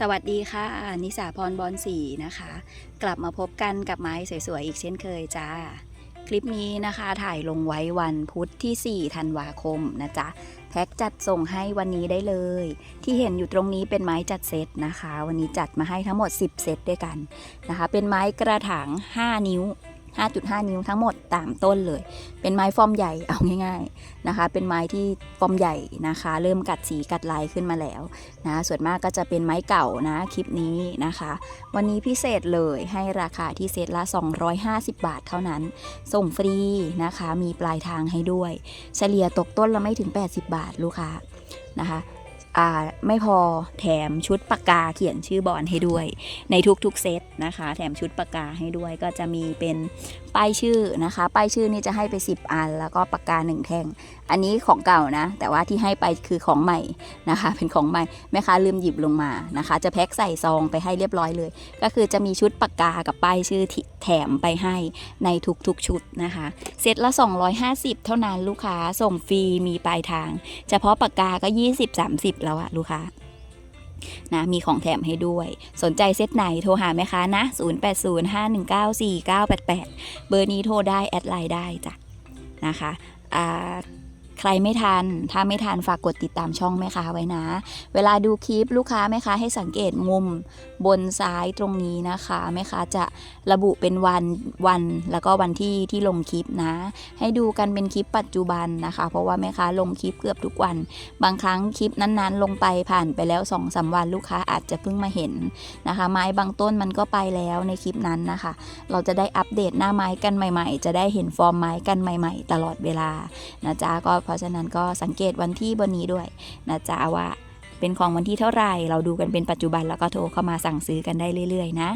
สวัสดีค่ะ นิสาพรบอลสีนะคะ กลับมาพบกันกับไม้สวยๆ อีกเช่นเคยจ้า คลิปนี้นะคะถ่ายลงไว้วันพุธที่ 4 ธันวาคมนะจ๊ะ แพ็กจัดส่งให้วันนี้ได้เลย ที่เห็นอยู่ตรงนี้เป็นไม้จัดเซตนะคะ วันนี้จัดมาให้ทั้งหมด 10 เซตด้วยกันนะคะ เป็นไม้กระถาง 5 นิ้ว 5.5 นิ้วทั้งหมดตามต้นเลย เป็นไม้ฟอร์มใหญ่เอาง่าย ๆนะคะ เป็นไม้ที่ฟอร์มใหญ่นะคะ เริ่มกัดสีกัดลายขึ้นมาแล้วนะส่วนมากก็จะเป็นไม้เก่านะคลิปนี้นะคะ วันนี้พิเศษเลยให้ราคาที่เซตละ 250 บาทเท่านั้น ส่งฟรีนะคะมีปลายทางให้ด้วย เฉลี่ยตกต้นละไม่ถึง 80 บาทลูกค้านะคะ ไม่พอแถมชุดปากกาเขียนชื่อบอลให้ด้วย ในทุกๆเซตนะคะ แถมชุดปากกาให้ด้วยก็จะมีเป็นป้ายชื่อนะคะ ป้ายชื่อนี่จะให้ไป 10 อัน แล้วก็ปากกา1แท่ง อันนี้ของเก่านะ แต่ว่าที่ให้ไปคือของใหม่นะคะ เป็นของใหม่แม่ค้าลืมหยิบลงมานะคะ จะแพ็คใส่ซองไปให้เรียบร้อยเลย ก็คือจะมีชุดปากกากับป้ายชื่อที่แถมไปให้ในทุกๆชุดนะคะเซตละ 250 เท่านั้นลูกค้าส่งฟรีมีปลายทาง เฉพาะปากกาก็ 20-30แล้วอะลูกค้านะมีของแถมให้ด้วย สนใจเซตไหนโทรหาแม่ค้านะ 0805194988 เบอร์นี้โทรได้ แอดไลน์ได้จ้ะนะคะอ่า ใครไม่ทัน ถ้าไม่ทันฝากกดติดตามช่องแม่ค้าไว้นะ เวลาดูคลิปลูกค้าแม่ค้าให้สังเกตมุมบนซ้ายตรงนี้นะคะแม่ค้าจะระบุเป็นวันวันแล้วก็วันที่ที่ลงคลิปนะ ให้ดูกันเป็นคลิปปัจจุบันนะคะ เพราะว่าแม่ค้าลงคลิปเกือบทุกวัน บางครั้งคลิปนั้นๆ ลงไปผ่านไปแล้ว2อสาวันลูกค้าอาจจะเพิ่งมาเห็นนะคะ ไม้บางต้นมันก็ไปแล้วในคลิปนั้นนะคะ เราจะได้อัปเดตหน้าไม้กันใหม่ ๆ จะได้เห็นฟอร์มไม้กันใหม่ ๆ ตลอดเวลานะจ๊ะก็เพราะฉะนั้นก็สังเกตวันที่บนนี้ด้วยนะจ๊ะว่าเป็นของวันที่เท่าไหร่ เราดูกันเป็นปัจจุบันแล้วก็โทรเข้ามาสั่งซื้อกันได้เรื่อย ๆ นะ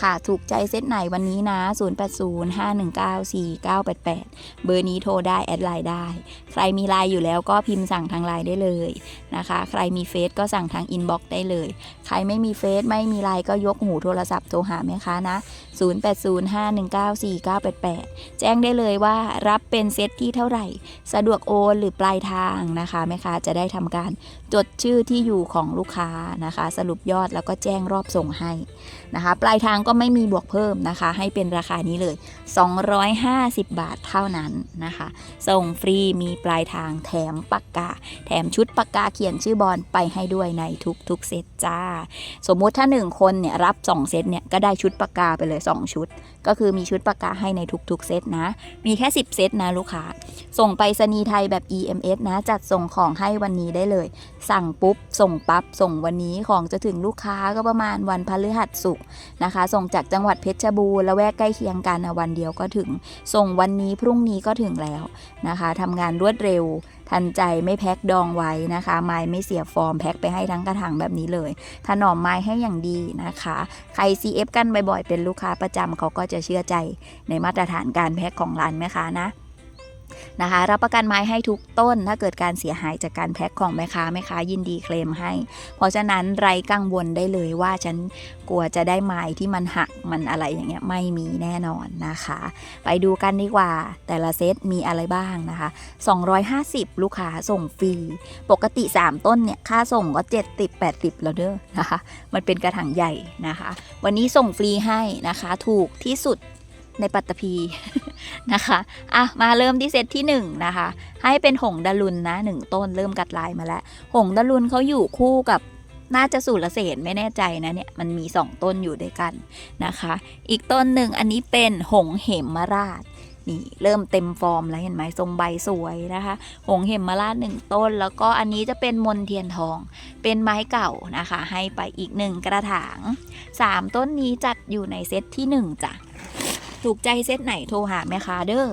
ค่ะถูกใจเซตไหนวันนี้นะ 0805194988 เบอร์นี้โทรได้ แอดไลน์ได้ ใครมีไลน์อยู่แล้วก็พิมพ์สั่งทางไลน์ได้เลยนะคะ ใครมีเฟซก็สั่งทางอินบ็อกซ์ได้เลย ใครไม่มีเฟซไม่มีไลน์ก็ยกหูโทรศัพท์โทรหาแม่ค้านะ 0805194988 แจ้งได้เลยว่ารับเป็นเซตที่เท่าไหร่ สะดวกโอนหรือปลายทางนะคะแม่ค้าจะได้ทำการ จดชื่อที่อยู่ของลูกค้านะคะ สรุปยอดแล้วก็แจ้งรอบส่งให้นะคะ ปลายทางก็ไม่มีบวกเพิ่มนะคะ ให้เป็นราคานี้เลย 250 บาทเท่านั้นนะคะ ส่งฟรีมีปลายทางแถมปากกา แถมชุดปากกาเขียนชื่อบอลไปให้ด้วยในทุกๆเซตจ้า สมมุติถ้า 1 คนเนี่ยรับ 2 เซตเนี่ยก็ได้ชุดปากกาไปเลย 2 ชุด ก็คือมีชุดปากกาให้ในทุกๆเซตนะ มีแค่ 10 เซตนะลูกค้า ส่งไปสนีไทยแบบ EMS นะจัดส่งของให้วันนี้ได้เลยสั่งปุ๊บ ส่งปั๊บส่งวันนี้ของจะถึงลูกค้าก็ประมาณวันพฤหัสศุกนะคะ ส่งจากจังหวัดเพชรบูรณ์และแวกใกล้เคียงกันวันเดียวก็ถึง ส่งวันนี้พรุ่งนี้ก็ถึงแล้วนะคะทำงานรวดเร็วทันใจไม่แพ็คดองไว้นะคะ ไม้ไม่เสียฟอร์มแพ็คไปให้ทั้งกระถางแบบนี้เลย ถนอมไม้ให้อย่างดีนะคะ ใคร CF กันบ่อยๆ เป็นลูกค้าประจำเขาก็จะเชื่อใจในมาตรฐานการแพ็คของร้านแม่ค้านะ นะคะ รับประกันไม้ให้ทุกต้น ถ้าเกิดการเสียหายจากการแพ็คของแม่ค้าแม่ค้ายินดีเคลมให้ เพราะฉะนั้นไรกังวลได้เลยว่าฉันกลัวจะได้ไม้ที่มันหักมันอะไรอย่างเงี้ยไม่มีแน่นอนนะคะ ไปดูกันดีกว่า แต่ละเซตมีอะไรบ้างนะคะ 250 ลูกค้าส่งฟรี ปกติ 3 ต้นเนี่ยค่าส่งก็ 70 80 แล้วเด้อนะคะ มันเป็นกระถางใหญ่นะคะ วันนี้ส่งฟรีให้นะคะ ถูกที่สุด ในปัตตภีนะคะอะมาเริ่มที่เซตที่1นะคะ ให้เป็นหงดารุนนะ1ต้นเริ่มกัดลายมาแล้ว หงดารุนเขาอยู่คู่กับน่าจะสุรเสนไม่แน่ใจนะเนี่ยมันมี 2 ต้นอยู่ด้วยกันนะคะ อีกต้นหนึ่งอันนี้เป็นหงเหมมาราชนี่เริ่มเต็มฟอร์มแล้วเห็นไหมทรงใบสวยนะคะ หงเหมมาราชหนึ่งต้น แล้วก็อันนี้จะเป็นมนเทียนทอง เป็นไม้เก่านะคะ ให้ไปอีกหนึ่งกระถาง 3 ต้นนี้จัดอยู่ในเซตที่1จ้ะ ถูกใจเซตไหนโทรหาแม่ค้าเด้อ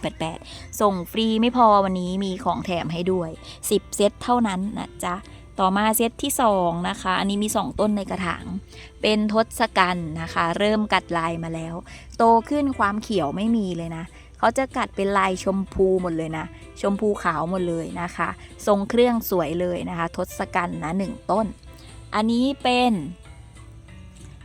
0805194988 ส่งฟรีไม่พอวันนี้มีของแถมให้ด้วย 10 เซตเท่านั้นนะจ๊ะ ต่อมาเซตที่ 2 นะคะ อันนี้มี 2 ต้นในกระถาง เป็นทศกัณฐ์นะคะ เริ่มกัดลายมาแล้ว โตขึ้นความเขียวไม่มีเลยนะเขาจะกัดเป็นลายชมพูหมดเลยนะ ชมพูขาวหมดเลยนะคะ ทรงเครื่องสวยเลยนะคะ ทศกัณฐ์นะหนึ่งต้น อันนี้เป็น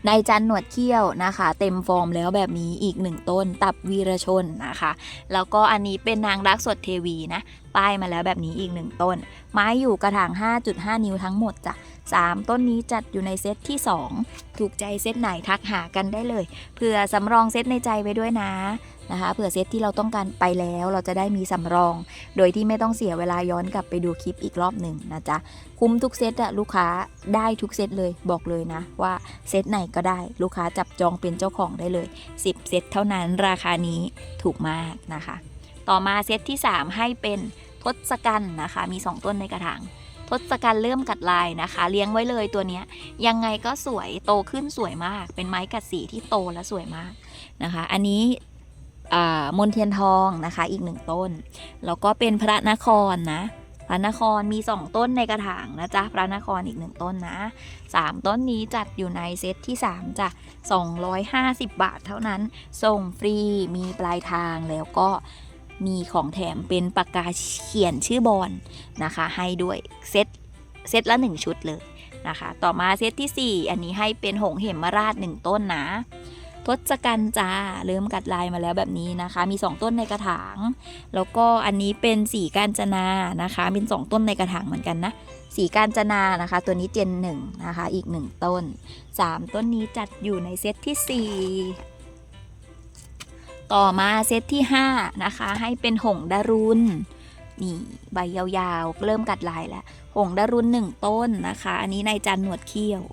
ในจันหนวดเขี้ยวนะคะ เต็มฟอร์มแล้วแบบนี้อีกหนึ่งต้น ตับวีรชนนะคะ แล้วก็อันนี้เป็นนางรักสดเทวีนะ ป้ายมาแล้วแบบนี้อีกหนึ่งต้น ไม้อยู่กระถาง 5.5 นิ้วทั้งหมดจ้ะ 3 ต้นนี้จัดอยู่ในเซตที่ 2 ถูกใจเซตไหนทักหากันได้เลย เผื่อสำรองเซตในใจไว้ด้วยนะนะคะ เผื่อเซตที่เราต้องการไปแล้วเราจะได้มีสำรอง โดยที่ไม่ต้องเสียเวลาย้อนกลับไปดูคลิปอีกรอบหนึ่งนะจ๊ะ คุ้มทุกเซตอะลูกค้าได้ทุกเซตเลยบอกเลยนะ ว่าเซตไหนก็ได้ลูกค้าจับจองเป็นเจ้าของได้เลย 10 เซตเท่านั้นราคานี้ถูกมากนะคะ ต่อมาเซตที่ 3 ให้เป็นทศกัณฐ์นะคะ มี 2 ต้นในกระถาง ศกัณฐ์เริ่มกัดลายนะคะ เลี้ยงไว้เลยตัวเนี้ยยังไงก็สวยโตขึ้นสวยมาก เป็นไม้กัดสีที่โตและสวยมากนะคะ อันนี้มนเทียนทองนะคะอีกหนึ่งต้น แล้วก็เป็นพระนครนะพระนครมี 2 ต้นในกระถางนะจ๊ะพระนครอีก 1 ต้นนะ 3 ต้นนี้จัดอยู่ในเซตที่ 3จ้ะ250 บาทเท่านั้น ส่งฟรีมีปลายทางแล้วก็ มีของแถมเป็นปากกาเขียนชื่อบอลนะคะ ให้ด้วยเซตเซตละ 1 ชุดเลยนะคะ ต่อมาเซตที่ 4 อันนี้ให้เป็นหงเหมมาราช 1 ต้นนะทศกัณฐ์จ้าเริ่มกัดลายมาแล้วแบบนี้นะคะ มี 2 ต้นในกระถาง แล้วก็อันนี้เป็นสีกาญจนานะคะเป็น 2 ต้นในกระถางเหมือนกันนะสีกาญจนานะคะ ตัวนี้เจนหนึ่งนะคะ อีก 1 ต้น 3 ต้นนี้จัดอยู่ในเซตที่ 4 ต่อมาเซตที่ 5 นะคะ ให้เป็นหงดารุณนี่ใบยาวๆ เริ่มกัดลายแล้ว หงดารุณ1ต้นนะคะ อันนี้ในายจันหนวดเขี้ยว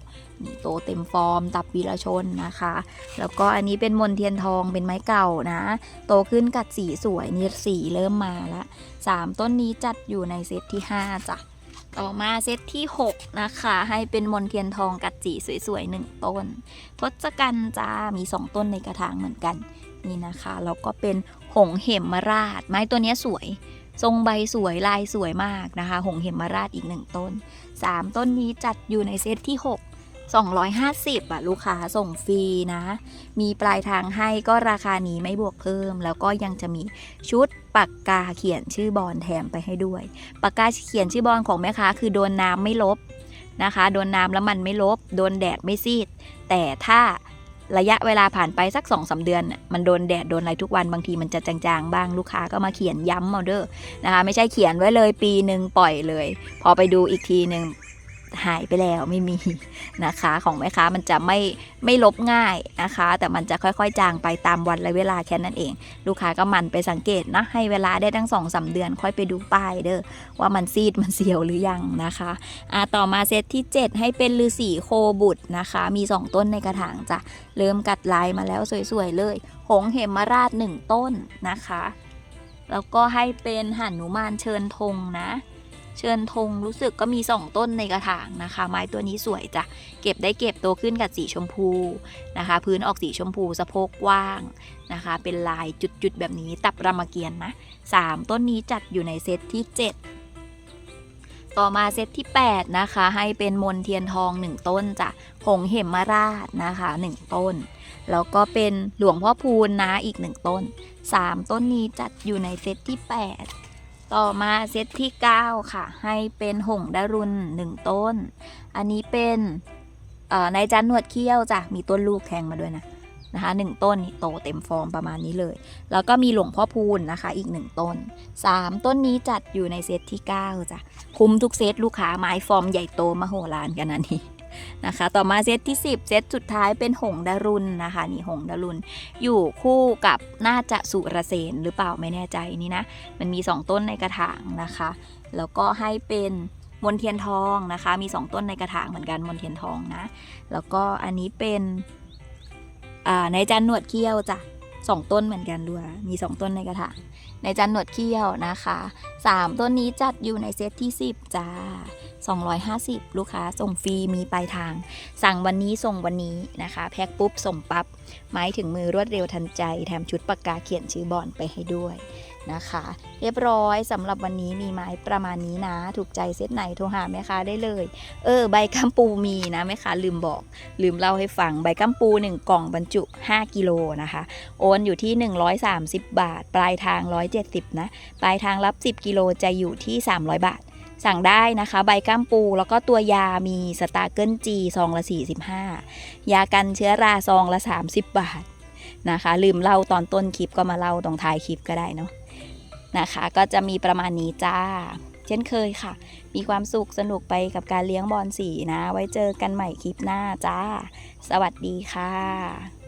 นี่โตเต็มฟอร์ม ตับวีรชนนะคะ แล้วก็อันนี้เป็นมนเทียนทองเป็นไม้เก่านะ โตขึ้นกัดสีสวย นี่สีเริ่มมาแล้วสามต้นนี้จัดอยู่ในเซตที่ 5จ้ะ ต่อมาเซตที่ 6 นะคะ ให้เป็นมนเทียนทองกัดสีสวยๆหนึ่งต้น ทศกัณฐ์จ้ามี 2 ต้นในกระถางเหมือนกัน นี่นะคะแล้วก็เป็นหงเหมมาราช ไม้ตัวนี้สวย ทรงใบสวยลายสวยมากนะคะ หงเหมมาราชอีกหนึ่งต้น 3 ต้นนี้จัดอยู่ในเซตที่ 6 250อะลูกค้าส่งฟรีนะ มีปลายทางให้ก็ราคานี้ไม่บวกเพิ่ม แล้วก็ยังจะมีชุดปากกาเขียนชื่อบอลแถมไปให้ด้วย ปากกาเขียนชื่อบอลของแม่ค้าคือโดนน้ำไม่ลบนะคะ โดนน้ำแล้วมันไม่ลบ โดนแดดไม่ซีด แต่ถ้า ระยะเวลาผ่านไปสัก2อสเดือน มันโดนแดดโดนอะไรทุกวันบางทีมันจะจางๆ บ้างลูกค้าก็มาเขียนย้ำออาเด้อนะคะ ไม่ใช่เขียนไว้เลยปีหนึ่งปล่อยเลย พอไปดูอีกทีหนึ่ง หายไปแล้วไม่มีนะคะ ของแม่ค้ามันจะไม่ไม่ลบง่ายนะคะ แต่มันจะค่อยๆ จางไปตามวันและเวลาแค่นั้นเอง ลูกค้าก็มันไปสังเกตนะให้เวลาได้ทั้งสองสาเดือนค่อยไปดูป้ายเด้อว่ามันซีดมันเสียวหรือยังนะคะอ่าต่อมาเซตที่ 7 ให้เป็นฤาษีโคบุตรนะคะ มี 2 ต้นในกระถางจ้ะเริ่มกัดลายมาแล้วสวยๆเลย หงเหมราช 1 ต้นนะคะ แล้วก็ให้เป็นหันุมานเชิญธงนะ เชิญธงรู้สึกก็มี 2 ต้นในกระถางนะคะ ไม้ตัวนี้สวยจ้ะ เก็บได้เก็บโตขึ้นกับสีชมพูนะคะ พื้นออกสีชมพูสะโพกกว้างนะคะ เป็นลายจุดๆแบบนี้ตับรามเกียรตินะ 3 ต้นนี้จัดอยู่ในเซตที่ 7ต่อมาเซตที่ 8 นะคะ ให้เป็นมนเทียนทอง 1 ต้นจ้ะหงเหมมาราชนะคะ 1 ต้น แล้วก็เป็นหลวงพ่อพูนนะอีก 1 ต้น 3 ต้นนี้จัดอยู่ในเซตที่ 8 ต่อมาเซตที่ 9 ค่ะ ให้เป็นหงดารุณ1ต้น อันนี้เป็นในจันหนวดเขี้ยวจ้ะมีต้นลูกแทงมาด้วยนะนะคะหนึ่งต้นนี่โตเต็มฟอร์มประมาณนี้เลย แล้วก็มีหลวงพ่อพูนนะคะ อีก 1 ต้น 3 ต้นนี้จัดอยู่ในเซตที่ 9 จ้ะ คุ้มทุกเซตลูกค้าไม้ฟอร์มใหญ่โตมโหฬารกันนะนี่ นะคะ ต่อมาเซตที่ 10 เซตสุดท้ายเป็นหงดารุณนะคะนี่หงดารุณอยู่คู่กับน่าจะสุรเสนหรือเปล่าไม่แน่ใจนี่นะ มันมี 2 ต้นในกระถางนะคะ แล้วก็ให้เป็นมนเทียนทองนะคะ มี 2 ต้นในกระถางเหมือนกันมนเทียนทองนะ แล้วก็อันนี้เป็นในจันหนวดเขี้ยวจ้ะ สองต้นเหมือนกันด้วย มี 2 ต้นในกระถางในจันหนวดเขี้ยวนะคะ 3 ต้นนี้จัดอยู่ในเซตที่ 10จ้า250 ลูกค้าส่งฟรีมีปลายทาง สั่งวันนี้ส่งวันนี้นะคะ แพ็คปุ๊บส่งปับ๊บหมายถึงมือรวดเร็วทันใจ แถมชุดปากกาเขียนชื่อบอนไปให้ด้วย นะคะ เรียบร้อยสำหรับวันนี้มีไม้ประมาณนี้นะ ถูกใจเซตไหนโทรหาแม่ค้าได้เลย เออ ใบกัมปูมีนะแม่ค้าลืมบอก ลืมเล่าให้ฟัง ใบกัมปู 1 กล่องบรรจุ 5 กิโลนะคะ โอนอยู่ที่ 130 บาท ปลายทาง 170 นะ ปลายทางรับ 10 กิโลจะอยู่ที่ 300 บาทสั่งได้นะคะ ใบก้ามปู แล้วก็ตัวยามีสตาร์เกิลจีซองละ 45 ยากันเชื้อราซองละ 30 บาทนะคะ ลืมเล่าตอนต้นคลิปก็มาเล่าตรงท้ายคลิปก็ได้เนาะ นะคะ ก็จะมีประมาณนี้จ้า เช่นเคยค่ะ มีความสุขสนุกไปกับการเลี้ยงบอลสีนะ ไว้เจอกันใหม่คลิปหน้าจ้า สวัสดีค่ะ